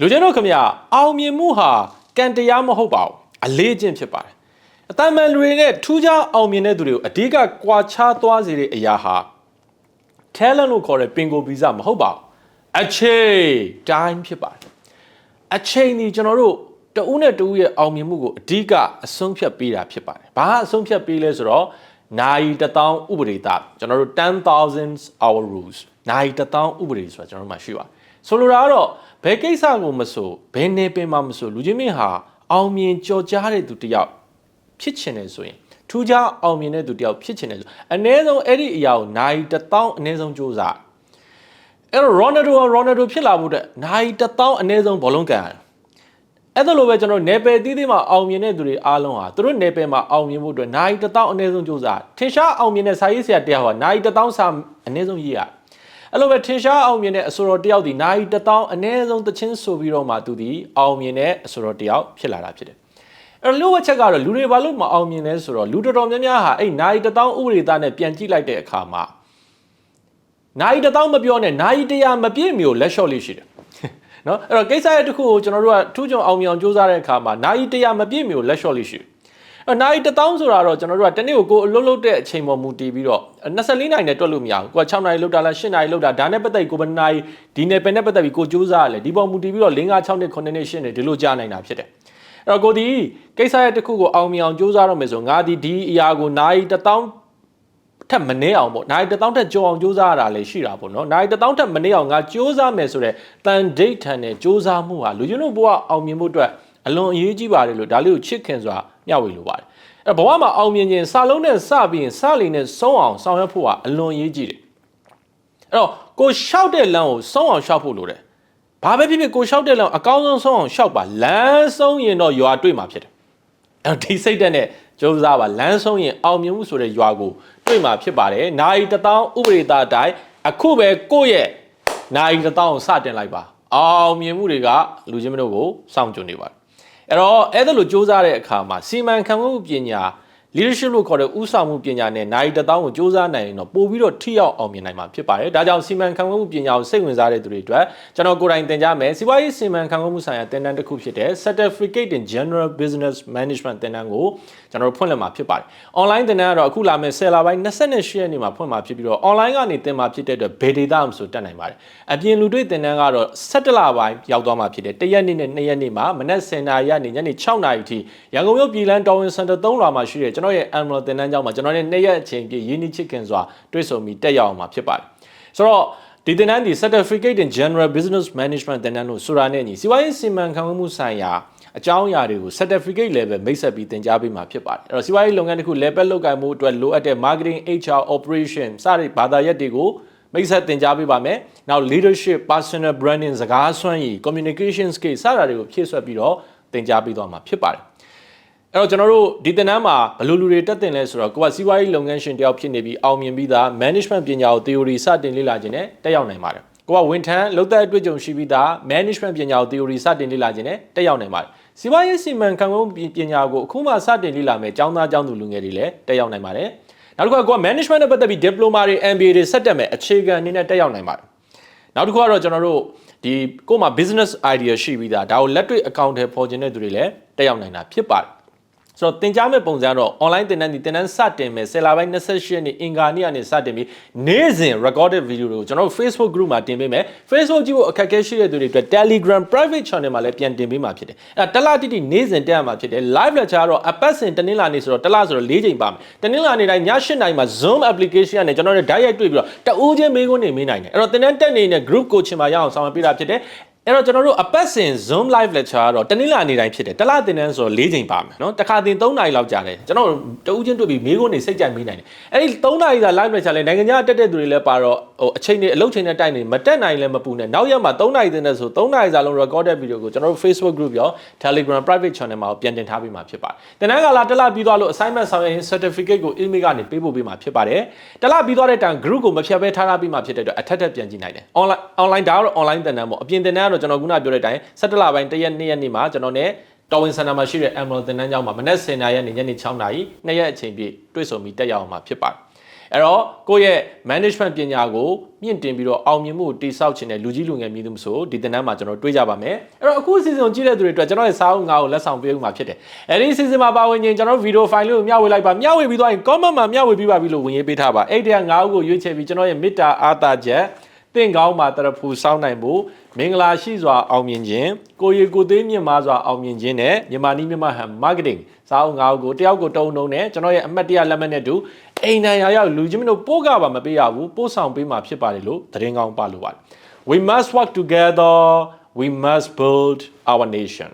လူချင်းတို့ခမရအောင်မြင်မှုဟာကံတရားမဟုတ်ပါဘူးအလေးအကျင့်ဖြစ်ပါတယ်အတမန်လူတွေနဲ့ထူးခြားအောင်မြင်တဲ့သူတွေကိုအဓိကကွာခြားသွားစေတဲ့အရာဟာခဲလန်လို့ခေါ်တဲ့ပင်ကိုဗီဇမဟုတ်ပါဘူးအချိန်တိုင်းဖြစ်ပါတယ်အချိန်ဒီကျွန်တော်တို့တဦးနဲ့တဦးရဲ့အောင်မြင်မှုကိုအဓိကအဆုံးဖြတ်ပေးတာဖြစ်ပါတယ်ဘာအဆုံးဖြတ်ပေးလဲဆိုတော့နိုင်တထောင်ဥပဒေသားကျွန်တော်တို့10000 hour rules နိုင်တထောင်ဥပဒေဆိုတာကျွန်တော်တို့မှရှိပါတယ် ဆိုလိုတာကတော့ဘယ်ကိစ္စကိုမဆိုဘယ်နေပင်မှာမဆိုလူချင်းမင်းဟာအောင်မြင်ကြော်ကြားတဲ့သူတယောက်ဖြစ်ချင်တယ်ဆိုရင်ထူးခြားအောင်မြင်တဲ့သူတယောက်ဖြစ်ချင်တယ်ဆိုအနည်းဆုံးအဲ့ဒီအရာကိုနိုင်1000အနည်းဆုံးစူးစမ်းအဲ့တော့ Ronaldo က Ronaldo ဖြစ်လာမှုတဲ့နိုင်1000အနည်းဆုံးဘောလုံးကန်အဲ့ဒါလိုပဲကျွန်တော်နယ်ပယ်တီးတီးမှာအောင်မြင်တဲ့သူတွေအားလုံးဟာသူတို့နယ်ပယ်မှာအောင်မြင်ဖို့အတွက်နိုင်1000အနည်းဆုံးစူးစမ်းထင်ရှားအောင်မြင်တဲ့စာရေးဆရာတယောက်ဟာနိုင်1000စာအနည်းဆုံးရေးရ အဲ့လိုပဲထင်ရှားအောင်မြင်တဲ့အဆိုတော်တယောက်ဒီနိုင်တထောင်အနည်းဆုံးတချင်းဆိုပြီးတော့မှသူဒီအောင်မြင်တဲ့အဆိုတော်တယောက်ဖြစ်လာတာဖြစ်တယ်အဲ့လိုဝက်ချက်ကတော့လူတွေဘာလို့မအောင်မြင်လဲဆိုတော့လူတော်တော်များများဟာအဲ့နိုင်တထောင်ဥပဒေသားနဲ့ပြန်ကြည့်လိုက်တဲ့အခါမှာနိုင်တထောင်မပြောနဲ့နိုင်တရားမပြည့်မျိုးလက်လျှော့လေးရှိတယ်နော်အဲ့တော့ကိစ္စရဲ့တစ်ခုကိုကျွန်တော်တို့ကထူးချွန်အောင်မြင်အောင်စူးစမ်းတဲ့အခါမှာနိုင်တရားမပြည့်မျိုးလက်လျှော့လေးရှိတယ် အဲ့နိုင်တထောင်ဆိုတာတော့ကျွန်တော်တို့ကတနေ့ကိုကိုအလုပ်လုပ်တဲ့အချိန်ပေါ်မူတည်ပြီးတော့24နိုင်နဲ့တွက်လို့မရဘူးကိုက6နိုင်လောက်တာလား8နိုင်လောက်တာဒါနဲ့ပတ်သက်ကိုဘယ်နိုင်ဒီနယ်ပယ်နဲ့ပတ်သက်ပြီးကိုစူးစမ်းရလေဒီပေါ်မူတည်ပြီးတော့5 6နှစ်9နှစ်10နှစ်ဒီလိုကြားနိုင်တာဖြစ်တယ်အဲ့တော့ကိုဒီကိစ္စရဲ့တစ်ခုကိုအောင်မြင်အောင်စူးစမ်းရမယ်ဆိုငါဒီဒီအရာကိုနိုင်တထောင်ထက်မနှဲအောင်ပေါ့နိုင်တစ်တောင်းထက်ကြောအောင်စူးစမ်းရတာလည်းရှိတာပေါ့နော်နိုင်တစ်တောင်းထက်မနှဲအောင်ငါစူးစမ်းမယ်ဆိုတော့တန်ဒိတ်ထန်တဲ့စူးစမ်းမှုဟာလူချင်းတို့ဘဝအောင်မြင်မှုအတွက်အလွန်အရေးကြီးပါတယ်လို့ဒါလေးကိုချစ်ခင်စွာ မျှဝေလိုပါတယ်အဲဘဝမှာအောင်မြင်ခြင်းစာလုံးနဲ့စပြီးရင်စလီနဲ့ဆုံးအောင်ဆောင်ရွက်ဖို့ဟာအလွန်အရေးကြီးတယ်အဲ့တော့ကိုလျှောက်တဲ့လမ်းကိုဆုံးအောင်လျှောက်ဖို့လိုတယ်ဘာပဲဖြစ်ဖြစ်ကိုလျှောက်တဲ့လမ်းအကောင်းဆုံးဆုံးအောင်လျှောက်ပါလမ်းဆုံးရင်တော့ရွာတွေ့မှာဖြစ်တယ်အဲ့ဒီစိတ်တက်နဲ့ကြိုးစားပါလမ်းဆုံးရင်အောင်မြင်မှုဆိုတဲ့ရွာကိုတွေ့မှာဖြစ်ပါတယ်။နိုင်တထောင်ဥပဒေသားအတိုင်းအခုပဲကိုယ့်ရဲ့နိုင်တထောင်စတင်လိုက်ပါ။အောင်မြင်မှုတွေကလူချင်းမတို့ကိုစောင့်ကြိုနေပါတယ်။ အဲ့တော့အဲ့ဒါလိုစ조사တဲ့အခါမှာစီမံခန့်ခွဲမှုပညာ leadership လို့ခေါ်တဲ့ဥဆောင်မှုပညာနဲ့နိုင်တထောင်ကိုစ조사နိုင်ရင်တော့ပို့ပြီးတော့ထိရောက်အောင်မြင်နိုင်မှာဖြစ်ပါတယ်။ဒါကြောင့်စီမံခန့်ခွဲမှုပညာကိုစိတ်ဝင်စားတဲ့သူတွေအတွက်ကျွန်တော်ကိုယ်တိုင်သင်ကြားမယ်။စီးပွားရေးစီမံခန့်ခွဲမှုဆိုင်ရာသင်တန်းတစ်ခုဖြစ်တဲ့ Certificate in General Business Management သင်တန်းကိုကျွန်တော်တို့ဖွင့်လှစ်မှာဖြစ်ပါတယ်။ online သင်တန်းကတော့အခုလာမယ့်10လပိုင်း28ရက်နေ့မှာဖွင့်မှာဖြစ်ပြီးတော့ online ကနေသင်မှာဖြစ်တဲ့အတွက်ဘယ်ဒေတာမှဆိုတက်နိုင်ပါတယ်။အပြင်လူတွေ့သင်တန်းကတော့17လပိုင်းရောက်သွားမှာဖြစ်တယ်။တစ်ရက်နေ့နဲ့နှစ်ရက်နေ့မှာမနက်10:00နာရီကနေညနေ6:00နာရီထိရန်ကုန်မြို့ပြည်လန်းတော်ဝင်စင်တာ3လွာမှာရှိတဲ့ကျွန်တော်ရဲ့ Emerald သင်တန်းကျောင်းမှာကျွန်တော်နဲ့နှစ်ရက်အချိန်ပြည့်ရင်းနှီးချစ်ခင်စွာတွေ့ဆုံပြီးတက်ရောက်အောင်မှာဖြစ်ပါတယ်။ဆိုတော့ဒီသင်တန်းဒီ Certificate in General Business Management သင်တန်းလို့ဆိုတာနဲ့ညီစီးပွားရေးစီမံခန့်ခွဲမှုဆိုင်ရာအကြောင်းအရာတွေကို certificate level မိတ်ဆက်ပြီးသင်ကြားပေးမှာဖြစ်ပါတယ်အဲ့တော့စီးပွားရေးလုပ်ငန်းတစ်ခု level လောက်ကိုင်မှုအတွက်လိုအပ်တဲ့ marketing HR operation စတဲ့ဘာသာရပ်တွေကိုမိတ်ဆက်သင်ကြားပေးပါမယ်နောက် leadership personal branding စကားစွမ်းရည် communication skill စတာတွေကိုဖြည့်ဆွက်ပြီးတော့သင်ကြားပေးသွားမှာဖြစ်ပါတယ် အဲ့တော့ကျွန်တော်တို့ဒီသင်တန်းမှာဘယ်လိုလူတွေတက်တင်လဲဆိုတော့ကိုကစီးပွားရေးလုပ်ငန်းရှင်တယောက်ဖြစ်နေပြီးအောင်မြင်ပြီးသား management ပညာကို theory စတင်လေ့လာခြင်းနဲ့တက်ရောက်နိုင်ပါတယ်ကိုကဝန်ထမ်းလုပ်သက်အတွေ့အကြုံရှိပြီးသား management ပညာကို theory စတင်လေ့လာခြင်းနဲ့တက်ရောက်နိုင်ပါတယ်စီးပွားရေးစီမံခန့်ခွဲပညာကိုအခုမှစတင်လေ့လာမယ်ကျောင်းသားကျောင်းသူလူငယ်တွေလည်းတက်ရောက်နိုင်ပါတယ်နောက်တစ်ခုကကိုက management နဲ့ပတ်သက်ပြီး diploma တွေ MBA တွေဆက်တက်မယ်အခြေခံအနေနဲ့တက်ရောက်နိုင်ပါတယ်နောက်တစ်ခုကတော့ကျွန်တော်တို့ဒီကို့မှာ business idea ရှိပြီးသားဒါကိုလက်တွေ့ account ထဲပေါ်ခြင်းတဲ့သူတွေလည်းတက်ရောက်နိုင်တာဖြစ်ပါတယ် ဆိုတော့သင်ကြားမဲ့ပုံစံတော့ online သင်တန်းဒီသင်တန်းစတင်မယ်10လပိုင်း28ရက်နေ့အင်္ဂါနေ့ကနေစတင်ပြီးနေ့စဉ် recorded video တွေကိုကျွန်တော်တို့ Facebook group မှာတင်ပေးမယ် Facebook ကြည့်ဖို့အခက်အခဲရှိတဲ့သူတွေအတွက် Telegram private channel မှာလည်းပြန်တင်ပေးမှာဖြစ်တယ်အဲတလားတိတိနေ့စဉ်တက်ရမှာဖြစ်တယ် live lecture ကတော့အပတ်စဉ်တနင်္လာနေ့ဆိုတော့တလားဆိုတော့၄ချိန်ပါမယ်တနင်္လာနေ့တိုင်းည8နာရီမှာ Zoom application နဲ့ကျွန်တော်တို့ direct တွေ့ပြီးတော့တဦးချင်းမေးခွန်းတွေမေးနိုင်တယ်အဲ့တော့သင်တန်းတက်နေတဲ့ group coaching မှာရအောင်ဆောင်ရွက်ပေးတာဖြစ်တယ် အဲ့တော့ကျွန်တော်တို့အပတ်စဉ် Zoom live lecture ကတော့တနင်္လာနေ့တိုင်းဖြစ်တယ်တလသင်တန်းဆိုတော့၄ချိန်ပါမယ်နော်တစ်ခါသင်3နာရီလောက်ကြာတယ်ကျွန်တော်တဦးချင်းတွေ့ပြီးမိကုန်းနေစိတ်ကြိုက်မေးနိုင်တယ်အဲ့ဒီ3နာရီသာ live lecture လဲနိုင်ငံခြားတက်တဲ့သူတွေလည်းပါတော့ဟိုအချိန်တွေအလုပ်ချိန်နဲ့တိုက်နေမတက်နိုင်လည်းမပူနဲ့နောက်ရက်မှာ3နာရီသင်တဲ့ဆို3နာရီစာလုံး recorded video ကိုကျွန်တော်တို့ Facebook group ရော Telegram private channel မှာပြန်တင်ထားပေးမှာဖြစ်ပါတယ်တင်တန်းကလာတလပြီးသွားလို့ assignment ဆောင်ရွက်ရင် certificate ကို email ကနေပေးပို့ပေးမှာဖြစ်ပါတယ်တလပြီးသွားတဲ့တိုင် group ကိုမဖြတ်ဘဲထားထားပေးမှာဖြစ်တဲ့အတွက်အထက်ထက်ပြန်ကြည့်နိုင်တယ် online online ဒါကတော့ online တင်တန်းပေါ့အပြင်တင်တန်းကတော့ကျွန်တော်ခုနပြောတဲ့အတိုင်း17လပိုင်း1ရက်2ရက်နေ့မှာကျွန်တော်နဲ့တော်ဝင်စန္ဒာမှာရှိတဲ့ Emerald သင်တန်းကျောင်းမှာမနက်10:00နာရီနဲ့ညနေ6:00နာရီနှစ်ရက်အချိန်ပြည့်တွေ့ဆုံပြီးတက်ရောက်အောင်မှာဖြစ်ပါတယ်အဲ့တော့ကိုယ့်ရဲ့ management ပညာကိုမြင့်တင်ပြီးတော့အောင်မြင်မှုကိုတိစောက်ခြင်းတဲ့လူကြီးလူငယ်မြည်သူမဆိုဒီသင်တန်းမှာကျွန်တော်တွေးကြပါမယ်အဲ့တော့အခု season ကိုကြည့်တဲ့သူတွေအတွက်ကျွန်တော်ရဲ့စာအုပ်ငါကိုလက်ဆောင်ပေးဦးမှာဖြစ်တယ်အဲ့ဒီ season မှာပါဝင်ခြင်းကျွန်တော် video file လေးကိုမျှဝေလိုက်ပါမျှဝေပြီးတော့ရင် comment မှာမျှဝေပြီးပါပြီလို့ဝင်ရေးပေးထားပါအဲ့ဒီကငါးဦးကိုရွေးချယ်ပြီးကျွန်တော်ရဲ့မေတ္တာအားသာချက် တင့်ကောင်းမှာတရဖူစောင်းနိုင်ဖို့မင်္ဂလာရှိစွာအောင်မြင်ခြင်းကိုရီကိုသေးမြင့်မားစွာအောင်မြင်ခြင်းနဲ့မြန်မာနီးမြန်မာဟန် marketing စာအုပ်ငါးဦးကိုတယောက်ကိုတုံးတုံးနဲ့ကျွန်တော်ရဲ့အမှတ်တရလက်မှတ်နဲ့တူအိမ်နိုင်ရာရောက်လူချင်းမတို့ပို့ကပါမပေးရဘူးပို့ဆောင်ပေးမှာဖြစ်ပါတယ်လို့သတင်းကောင်းပါလို့ပါတယ် we must work together we must build our nation